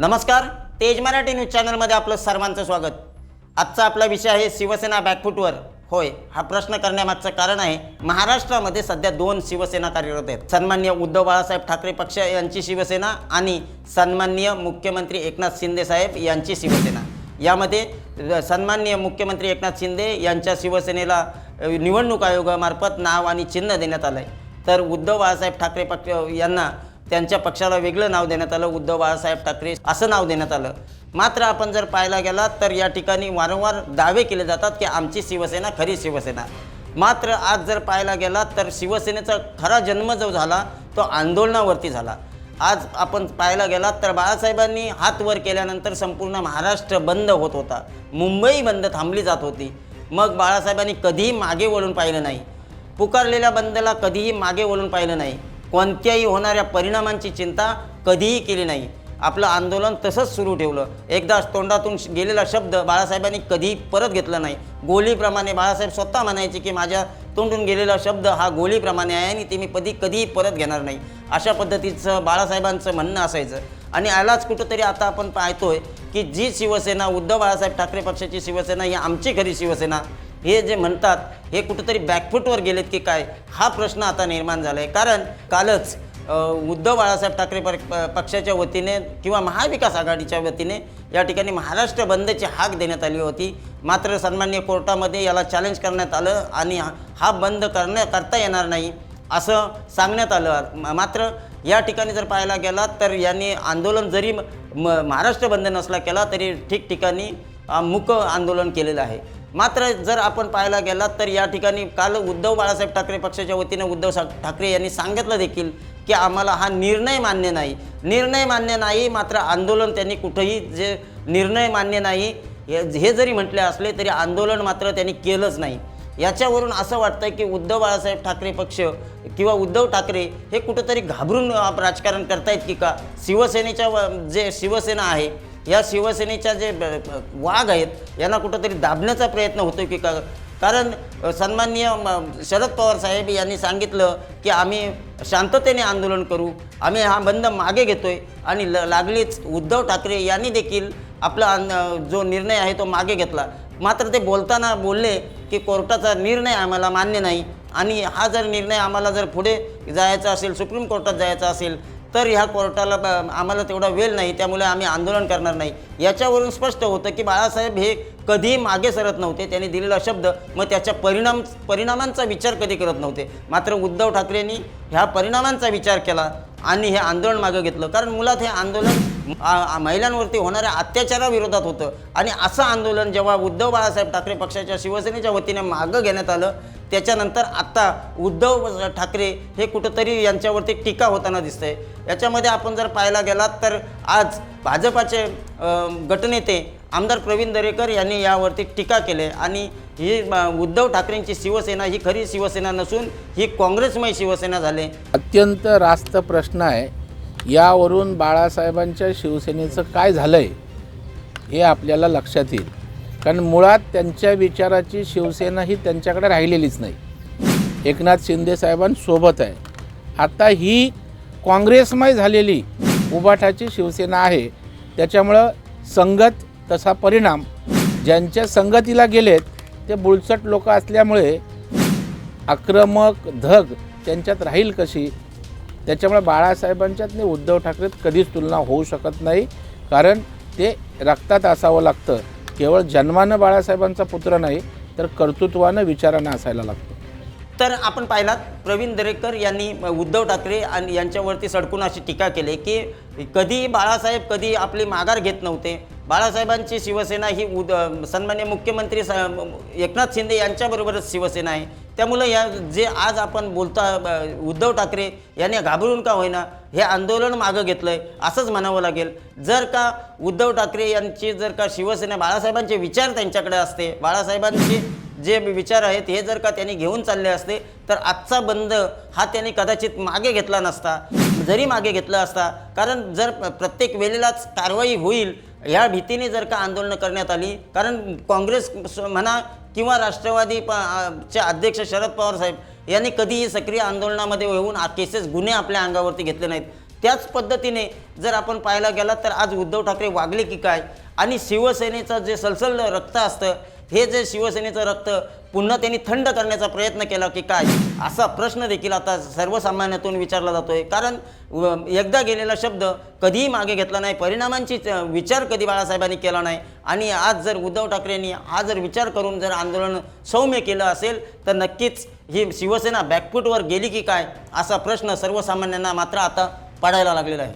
नमस्कार तेज मराठी न्यूज चॅनलमध्ये आपलं सर्वांचं स्वागत. आजचा आपला विषय आहे शिवसेना बॅकफुटवर होय हा प्रश्न करण्यामागचं कारण आहे महाराष्ट्रामध्ये सध्या दोन शिवसेना कार्यरत आहेत. सन्मान्य उद्धव बाळासाहेब ठाकरे पक्ष यांची शिवसेना आणि सन्माननीय मुख्यमंत्री एकनाथ शिंदे साहेब यांची शिवसेना. यामध्ये सन्मान्य सन्माननीय मुख्यमंत्री एकनाथ शिंदे यांच्या शिवसेनेला निवडणूक आयोगामार्फत नाव आणि चिन्ह देण्यात आलं आहे तर उद्धव बाळासाहेब ठाकरे पक्ष यांना त्यांच्या पक्षाला वेगळं नाव देण्यात आलं उद्धव बाळासाहेब ठाकरे असं नाव देण्यात आलं. मात्र आपण जर पाहायला गेलात तर या ठिकाणी वारंवार दावे केले जातात की आमची शिवसेना खरी शिवसेना. मात्र आज जर पाहायला गेलात तर शिवसेनेचा खरा जन्म जो झाला तो आंदोलनावरती झाला. आज आपण पाहायला गेलात तर बाळासाहेबांनी हात वर केल्यानंतर संपूर्ण महाराष्ट्र बंद होत होता. मुंबई बंद थांबली जात होती. मग बाळासाहेबांनी कधीही मागे वळून पाहिलं नाही. पुकारलेल्या बंदला कधीही मागे वळून पाहिलं नाही. कोणत्याही होणाऱ्या परिणामांची चिंता कधीही केली नाही. आपलं आंदोलन तसंच सुरू ठेवलं. एकदा तोंडातून गेलेला शब्द बाळासाहेबांनी कधीही परत घेतला नाही. गोलीप्रमाणे बाळासाहेब स्वतः म्हणायचे की माझ्या तोंडून गेलेला शब्द हा गोलीप्रमाणे आहे आणि ते मी कधी कधीही परत घेणार नाही. अशा पद्धतीचं बाळासाहेबांचं म्हणणं असायचं. आणि आलाच कुठंतरी आता आपण पाहतोय की जी शिवसेना उद्धव बाळासाहेब ठाकरे पक्षाची शिवसेना ही आमची खरी शिवसेना हे जे म्हणतात हे कुठंतरी बॅकफुटवर गेलेत की काय हा प्रश्न आता निर्माण झाला आहे कारण कालच उद्धव बाळासाहेब ठाकरे पर- पक्षाच्या वतीने किंवा महाविकास आघाडीच्या वतीने या ठिकाणी महाराष्ट्र बंदची हाक देण्यात आली होती. मात्र सन्मान्य कोर्टामध्ये याला चॅलेंज करण्यात आलं आणि हा- हा बंद करण्या करता येणार नाही असं सांगण्यात आलं. मात्र या ठिकाणी जर पाहायला गेला तर यांनी आंदोलन जरी म- म- महाराष्ट्र बंद नसला केला तरी ठिकठिकाणी मूक आंदोलन केलेलं आहे. मात्र जर आपण पाहायला गेलात तर या ठिकाणी काल उद्धव बाळासाहेब ठाकरे पक्षाच्या वतीनं उद्धव सा ठाकरे यांनी सांगितलं देखील की आम्हाला हा निर्णय मान्य नाही. निर्णय मान्य नाही मात्र आंदोलन त्यांनी कुठंही जे निर्णय मान्य नाही हे हे जरी म्हटले असले तरी आंदोलन मात्र त्यांनी केलंच नाही. याच्यावरून असं वाटतं की उद्धव बाळासाहेब ठाकरे पक्ष किंवा उद्धव ठाकरे हे कुठंतरी घाबरून राजकारण करतायत की का? शिवसेनेच्या व- जे शिवसेना आहे या शिवसेनेच्या जे ब- वाघ आहेत यांना कुठंतरी दाबण्याचा प्रयत्न होतो की का कारण सन्माननीय म- शरद पवार साहेब यांनी सांगितलं की आम्ही शांततेने आंदोलन करू आम्ही हा बंद मागे घेतोय आणि ल लागलीच उद्धव ठाकरे यांनी देखील आपला जो निर्णय आहे तो मागे घेतला. मात्र ते बोलताना बोलले की कोर्टाचा निर्णय आम्हाला मान्य नाही आणि हा जर निर्णय आम्हाला जर पुढे जायचा असेल सुप्रीम कोर्टात जायचा असेल तर ह्या कोर्टाला आम्हाला तेवढा वेळ नाही त्यामुळे आम्ही आंदोलन करणार नाही. याच्यावरून स्पष्ट होतं की बाळासाहेब हे कधीही मागे सरत नव्हते त्यांनी दिलेला शब्द मग त्याच्या परिणाम परिणामांचा विचार कधी करत नव्हते. मात्र उद्धव ठाकरेंनी ह्या परिणामांचा विचार केला आणि हे आंदोलन मागं घेतलं. कारण मुलात हे आंदोलन महिलांवरती होणाऱ्या अत्याचाराविरोधात होतं. आणि असं आंदोलन जेव्हा उद्धव बाळासाहेब ठाकरे पक्षाच्या शिवसेनेच्या वतीने मागं घेण्यात आलं त्याच्यानंतर आत्ता उद्धव ठाकरे हे कुठंतरी यांच्यावरती टीका होताना दिसते याच्यामध्ये आपण जर पाहायला गेलात तर आज भाजपाचे गटनेते आमदार प्रवीण दरेकर यांनी यावरती टीका केले आणि ही उद्धव ठाकरेंची शिवसेना ही खरी शिवसेना नसून ही काँग्रेसमय शिवसेना झाले. अत्यंत रास्त प्रश्न आहे. यावरून बाळासाहेबांच्या शिवसेनेचं काय झालं आहे हे आपल्याला लक्षात येईल. कारण मुळात त्यांच्या विचाराची शिवसेना ही त्यांच्याकडे राहिलेलीच नाही. एकनाथ शिंदे साहेबांसोबत आहे. आता ही काँग्रेसमय झालेली उबाठाची शिवसेना आहे. त्याच्यामुळं संगत तसा परिणाम ज्यांच्या संगतीला गेलेत ते बुळचट लोक असल्यामुळे आक्रमक धग त्यांच्यात राहील कशी? त्याच्यामुळे बाळासाहेबांच्यात आणि उद्धव ठाकरेत कधीच तुलना होऊ शकत नाही. कारण ते रक्तात असावं लागतं. केवळ जन्मानं बाळासाहेबांचा पुत्र नाही तर कर्तृत्वानं विचारानं असायला लागतो. तर आपण पाहिलात प्रवीण दरेकर यांनी उद्धव ठाकरे आणि यांच्यावरती सडकून अशी टीका केली की कधी बाळासाहेब कधी आपली माघार घेत नव्हते बाळासाहेबांची शिवसेना ही उद सन्मान्य मुख्यमंत्री स एकनाथ शिंदे यांच्याबरोबरच शिवसेना आहे. त्यामुळं या जे आज आपण बोलता उद्धव ठाकरे यांनी घाबरून का होईना हे आंदोलन मागं घेतलं आहे असंच म्हणावं लागेल. जर का उद्धव ठाकरे यांची जर का शिवसेना बाळासाहेबांचे विचार त्यांच्याकडे असते बाळासाहेबांचे जे विचार आहेत हे जर का त्यांनी घेऊन चालले असते तर आजचा बंद हा त्यांनी कदाचित मागे घेतला नसता. जरी मागे घेतलं असता कारण जर प्रत्येक वेळेलाच कारवाई होईल ह्या भीतीने जर का आंदोलनं करण्यात आली कारण काँग्रेस म्हणा किंवा राष्ट्रवादी प चे अध्यक्ष शरद पवार साहेब यांनी कधीही सक्रिय आंदोलनामध्ये येऊन केसेस गुन्हे आपल्या अंगावरती घेतले नाहीत. त्याच पद्धतीने जर आपण पाहायला गेलात तर आज उद्धव ठाकरे वागले की काय? आणि शिवसेनेचं जे सलसल रक्त असतं हे जे शिवसेनेचं रक्त पुन्हा त्यांनी थंड करण्याचा प्रयत्न केला की काय असा प्रश्न देखील आता सर्वसामान्यातून विचारला जातो आहे कारण व- एकदा गेलेला शब्द कधीही मागे घेतला नाही परिणामांची च- विचार कधी बाळासाहेबांनी केला नाही. आणि आज जर उद्धव ठाकरेंनी हा जर विचार करून जर आंदोलन सौम्य केलं असेल तर नक्कीच ही शिवसेना बॅकफूटवर गेली की काय असा प्रश्न सर्वसामान्यांना मात्र आता पडायला लागलेला आहे.